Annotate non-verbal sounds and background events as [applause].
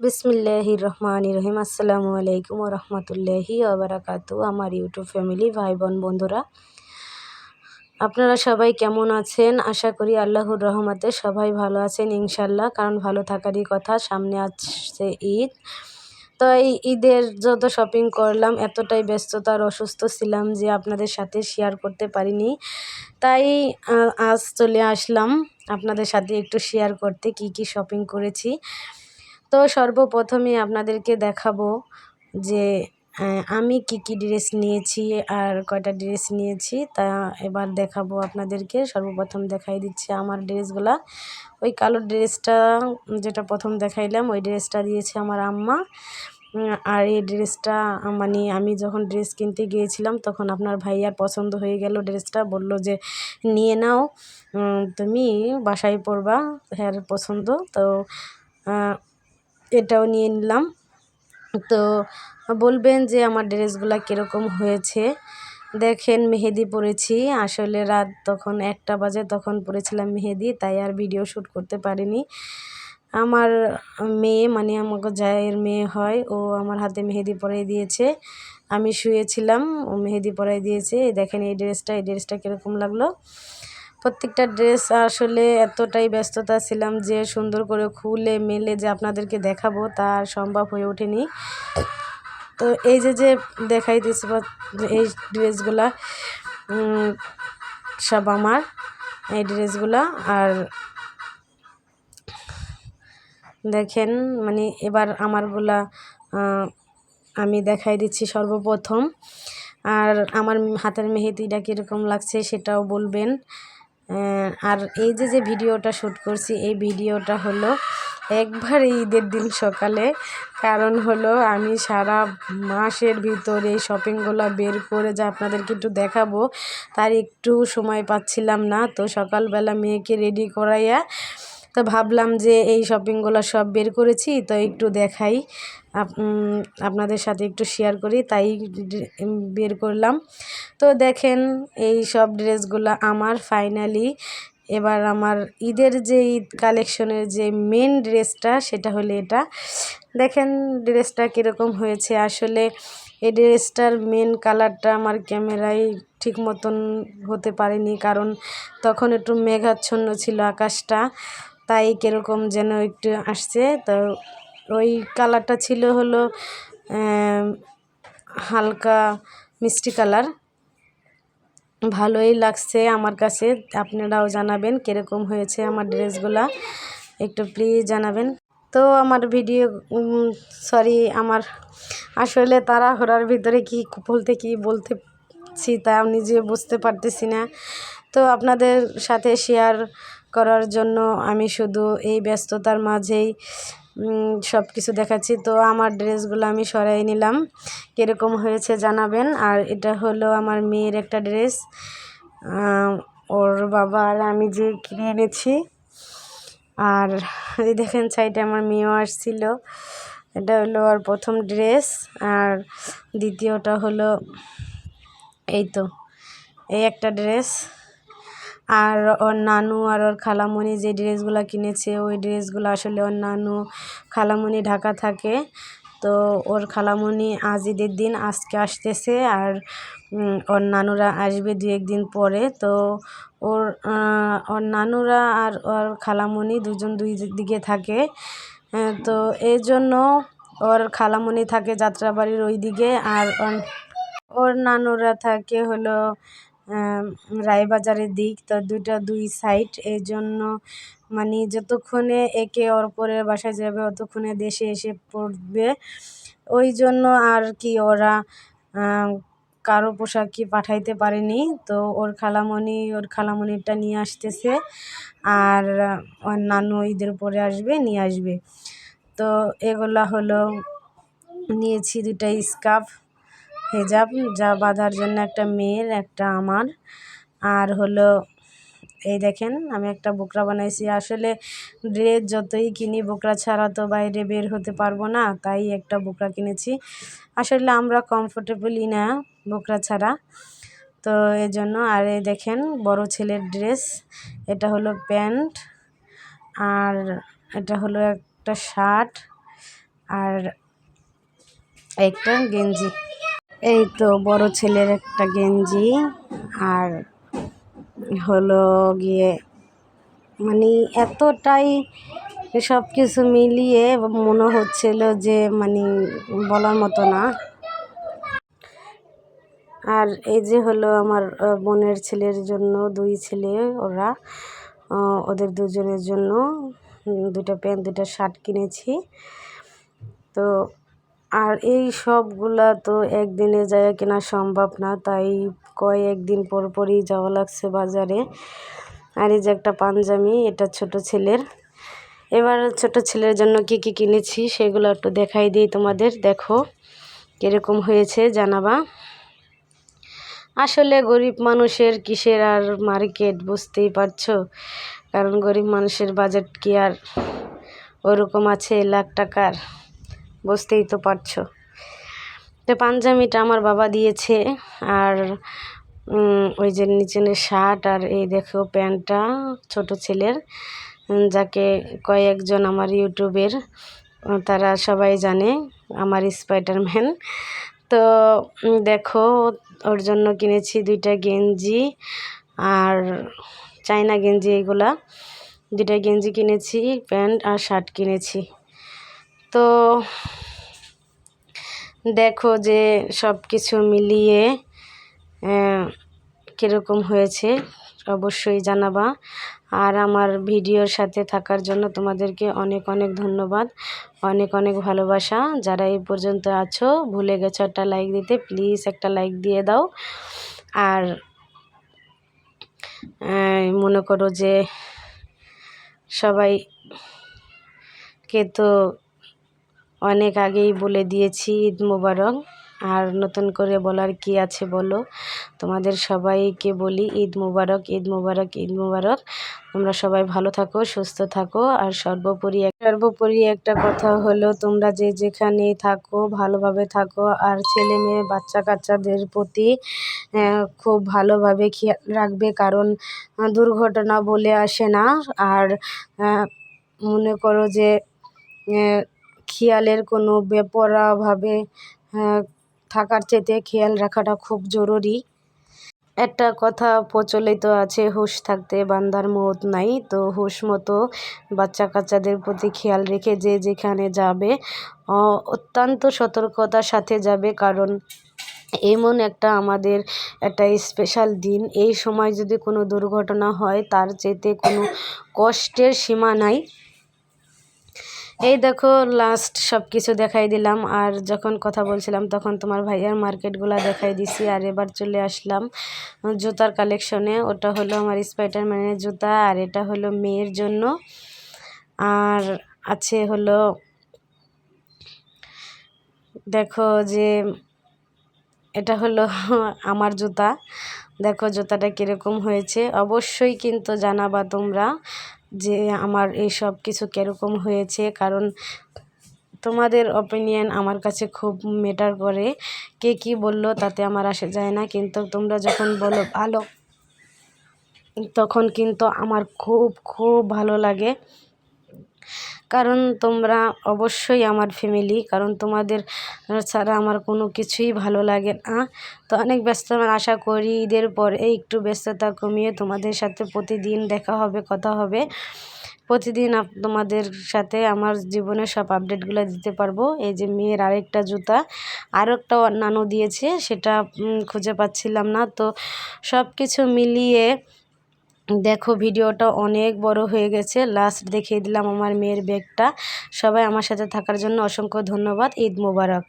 বিসমিল্লাহির রহমান রহিম। আসসালামু আলাইকুম রহমতুল্লাহি আবরাকাতু আমার ইউটিউব ফ্যামিলি ভাই বোন বন্ধুরা, আপনারা সবাই কেমন আছেন? আশা করি আল্লাহর রহমতে সবাই ভালো আছেন ইনশাল্লাহ কারণ ভালো থাকারই কথা, সামনে আসছে ঈদ। তো এই ঈদের যত শপিং করলাম, এতটাই ব্যস্ততার অসুস্থ ছিলাম যে আপনাদের সাথে শেয়ার করতে পারিনি। তাই আজ চলে আসলাম আপনাদের সাথে একটু শেয়ার করতে, কি কি শপিং করেছি। তো সর্বপ্রথমে আপনাদেরকে দেখাবো যে আমি কি কি ড্রেস নিয়েছি আর কয়টা ড্রেস নিয়েছি। তা এবার দেখাবো আপনাদেরকে। সর্বপ্রথম দেখাই দিচ্ছি আমার ড্রেসগুলা। ওই কালো ড্রেসটা, যেটা প্রথম দেখাইলাম, ওই ড্রেসটা দিয়েছে আমার আম্মা। আর এই ড্রেসটা মানে আমি যখন ড্রেস কিনতে গিয়েছিলাম, তখন আপনার ভাইয়ার পছন্দ হয়ে গেল ড্রেসটা। বলল যে, নিয়ে নাও। তুমি বাসায় পরবা হ্যাঁ পছন্দ। তো এটাও নিয়ে নিলাম। তো বলবেন যে আমার ড্রেসগুলো কীরকম হয়েছে। দেখেন মেহেদি পরেছি। আসলে রাত তখন একটা বাজে, তখন পরেছিলাম মেহেদি, তাই আর ভিডিও শ্যুট করতে পারিনি। আমার মেয়ে মানে আমাকে জায়ের মেয়ে হয়, ও আমার হাতে মেহেদি পরাই দিয়েছে। আমি শুয়েছিলাম, ও মেহেদি পরাই দিয়েছে। দেখেন এই ড্রেসটা এই ড্রেসটা কীরকম লাগল। প্রত্যেকটা ড্রেস আসলে এতটাই ব্যস্ততা ছিলাম যে সুন্দর করে খুলে মেলে যে আপনাদেরকে দেখাবো তার সম্ভব হয়ে ওঠেনি। তো এই যে যে দেখাই দেখাইতেছি এই ড্রেসগুলা সব আমার, এই ড্রেসগুলা। আর দেখেন মানে এবার আমারগুলা আমি দেখাই দিচ্ছি সর্বপ্রথম। আর আমার হাতের মেহেদিটা কীরকম লাগছে সেটাও বলবেন। আর এই যে যে ভিডিওটা শ্যুট করছি, এই ভিডিওটা হলো একবার ঈদের দিন সকালে। কারণ হলো আমি সারা মাসের ভিতরে এই শপিংগুলো বের করে যা আপনাদেরকে একটু দেখাবো, তার একটু সময় পাচ্ছিলাম না। তো সকালবেলা মেয়েকে রেডি করাইয়া তো ভাবলাম যে এই শপিংগুলো সব বের করেছি, তো একটু দেখাই। আপনাদের সাথে একটু শেয়ার করি, তাই বের করলাম। তো দেখেন, এই সব ড্রেসগুলো আমার ফাইনালি এবার আমার ঈদের যে ঈদ কালেকশনের যে মেন ড্রেসটা সেটা হলো এটা। দেখেন ড্রেসটা কীরকম হয়েছে। আসলে এই ড্রেসটার মেন কালারটা আমার ক্যামেরায় ঠিক মতন হতে পারেনি, কারণ তখন একটু মেঘাচ্ছন্ন ছিল আকাশটা। তাই কীরকম যেন একটু আসছে। তো ওই কালারটা ছিল হলো হালকা মিষ্টি কালার। ভালোই লাগছে আমার কাছে। আপনারাও জানাবেন কীরকম হয়েছে আমার ড্রেসগুলা। একটু প্লিজ জানাবেন। তো আমার ভিডিও সরি আমার আসলে তারা হরার ভিতরে কি বলতে, কি বলতেছি তা নিজে বুঝতে পারতেছি না। তো আপনাদের সাথে শেয়ার করার জন্য আমি শুধু এই ব্যস্ততার মাঝেই সব কিছু দেখাচ্ছি। তো আমার ড্রেসগুলো আমি সরাই নিলাম। কীরকম হয়েছে জানাবেন। আর এটা হলো আমার মেয়ের একটা ড্রেস। ওর বাবা আর আমি যে কিনে এনেছি। আর এই দেখেন সাইডে আমার মেয়েও আসছিল। এটা হলো ওর প্রথম ড্রেস। আর দ্বিতীয়টা হলো, এই তো, এই একটা ড্রেস। আর ওর নানু আর ওর খালামণি যে ড্রেসগুলো কিনেছে, ওই ড্রেসগুলো আসলে ওর নানু খালামণি ঢাকা থাকে। তো ওর খালামণি আজ ঈদের দিন আজকে আসতেছে আর ওর নানুরা আসবে দু একদিন পরে। তো ওর ওর নানুরা আর ওর খালামণি দুজন দুই দিকে থাকে। তো এই জন্য ওর খালামণি থাকে যাত্রাবাড়ির ওই দিকে আর ওর নানুরা থাকে হলো রায়বাজারের দিক, তো দুইটা দুই সাইড এই জন্য মানে যতক্ষণে একে অপরের বাসায় যাবে, অতক্ষণে দেশে এসে পড়বে। ওই জন্য আর কি ওরা কারও পোশাকই পাঠাইতে পারেনি, তো ওর খালামণি, ওর খালামণিরটা নিয়ে আসতেছে। আর ওর নানু ঈদের পরে আসবে, নিয়ে আসবে। তো এগুলা হলো, নিয়েছি দুটা স্কার্ফ হেজাব যা বাঁধার জন্য একটা মেয়ের একটা আমার। আর হলো, এই দেখেন, আমি একটা বোকরা বানাইছি। আসলে ড্রেস যতই কিনি, বোকরা ছাড়া তো বাইরে বের হতে পারব না, তাই একটা বোকরা কিনেছি। আসলে আমরা কমফোর্টেবলই না বোকরা ছাড়া। তো এই জন্য আর এই দেখেন, বড় ছেলের ড্রেস এটা হলো প্যান্ট, আর এটা হলো একটা শার্ট, আর একটা গেঞ্জি। এই তো বড় ছেলের একটা গেঞ্জি আর হলো গিয়ে মানে এতটাই সব কিছু মিলিয়ে মনে হচ্ছিল যে মানে বলার মতো না। আর এই যে হলো আমার বোনের ছেলের জন্য দুই ছেলে ওরা ওদের দুজনের জন্য দুটো প্যান্ট, দুটো শার্ট কিনেছি। তো আর এই সবগুলা তো একদিনে যায় কেনা সম্ভব না, তাই কয়েকদিন পর পরই যাওয়া লাগছে বাজারে। আর এই যে একটা পাঞ্জাবি এটা ছোট ছেলের। এবার ছোট ছেলের জন্য কি কি কিনেছি সেগুলো একটু দেখাই দিই তোমাদের। দেখো কীরকম হয়েছে, জানাবা। আসলে গরিব মানুষের কিসের আর মার্কেট বুঝতেই পারছ? কারণ গরিব মানুষের বাজেট কি আর? ওরকম আছে লাখ টাকার। বুঝতেই তো পারছ। তো পাঞ্জাবিটা আমার বাবা দিয়েছে আর ওই যে নিচেনের শার্ট আর এই দেখো প্যান্টটা ছোট ছেলের যাকে কয়েকজন আমার ইউটিউবের তারা সবাই জানে আমার স্পাইডারম্যান। তো দেখো ওর জন্য কিনেছি দুইটা গেঞ্জি আর চাইনা গেঞ্জি এগুলা। দুইটা গেঞ্জি কিনেছি, প্যান্ট আর শার্ট কিনেছি। তো দেখো যে সব কিছু মিলিয়ে কীরকম হয়েছে অবশ্যই জানাবা। আর আমার ভিডিওর সাথে থাকার জন্য তোমাদেরকে অনেক অনেক ধন্যবাদ, অনেক অনেক ভালোবাসা। যারা এই পর্যন্ত আছো, ভুলে গেছো একটা লাইক দিতে প্লিজ একটা লাইক দিয়ে দাও। আর মনে করো যে সবাইকে তো অনেক আগেই বলে দিয়েছি ঈদ মুবারক। আর নতুন করে বলার কি আছে বলো? তোমাদের সবাইকে বলি, ঈদ মুবারক ঈদ মুবারক ঈদ মুবারক। তোমরা সবাই ভালো থাকো, সুস্থ থাকো। আর সর্বোপরি সর্বোপরি একটা কথা হলো, তোমরা যে যেখানে থাকো, ভালোভাবে থাকো। আর ছেলে মেয়ে বাচ্চা কাচ্চাদের প্রতি খুব ভালোভাবে খেয়াল রাখবে। কারণ দুর্ঘটনা বলে আসে না। আর মনে করো যে খেয়ালের কোনো বেপরোয়াভাবে থাকার চাইতে খেয়াল রাখাটা খুব জরুরি। একটা কথা প্রচলিত আছে, হুঁশ থাকতে বান্দার মত নাই। তো হুঁশ মতো বাচ্চা কাচ্চাদের প্রতি খেয়াল রেখে যে যেখানে যাবে অত্যন্ত সতর্কতার সাথে যাবে। কারণ এমন একটা আমাদের একটা স্পেশাল দিন। এই সময় যদি কোনো দুর্ঘটনা হয়, তার চেতে কোনো কষ্টের সীমা নাই। এই দেখো লাস্ট সব কিছু দেখাই দিলাম। আর যখন কথা বলছিলাম, তখন তোমার ভাইয়ার মার্কেটগুলো দেখাই দিছি। আর এবার চলে আসলাম জুতার কালেকশনে ওটা হলো আমার স্পাইডারম্যানের জুতা, আর এটা হলো মেয়ের জন্য। আর আছে হলো, দেখো যে, এটা হলো [laughs] আমার জুতা। দেখো জুতাটা কীরকম হয়েছে। অবশ্যই কিন্তু জানাবা তোমরা। যে আমার এই সব কিছু কীরকম হয়েছে, কারণ তোমাদের অপিনিয়ন আমার কাছে খুব ম্যাটার করে। কে কি বলল তাতে আমার আসে যায় না, কিন্তু তোমরা যখন বলো ভালো, তখন কিন্তু আমার খুব খুব ভালো লাগে। কারণ তোমরা অবশ্যই আমার ফ্যামিলি কারণ তোমাদের ছাড়া আমার কোনো কিছুই ভালো লাগে না। তো অনেক ব্যস্ত আশা করি ঈদের পর একটু ব্যস্ততা কমিয়ে তোমাদের সাথে প্রতিদিন দেখা হবে, কথা হবে। প্রতিদিন তোমাদের সাথে আমার জীবনের সব আপডেটগুলো দিতে পারব। এই যে মেয়ের আরেকটা জুতা আরও একটা নানু দিয়েছে, সেটা খুঁজে পাচ্ছিলাম না। তো সব কিছু মিলিয়ে দেখো, ভিডিওটা অনেক বড় হয়ে গেছে। লাস্ট দেখিয়ে দিলাম আমার মেয়ের ব্যাগটা সবাই আমার সাথে থাকার জন্য অসংখ্য ধন্যবাদ। ঈদ মোবারক।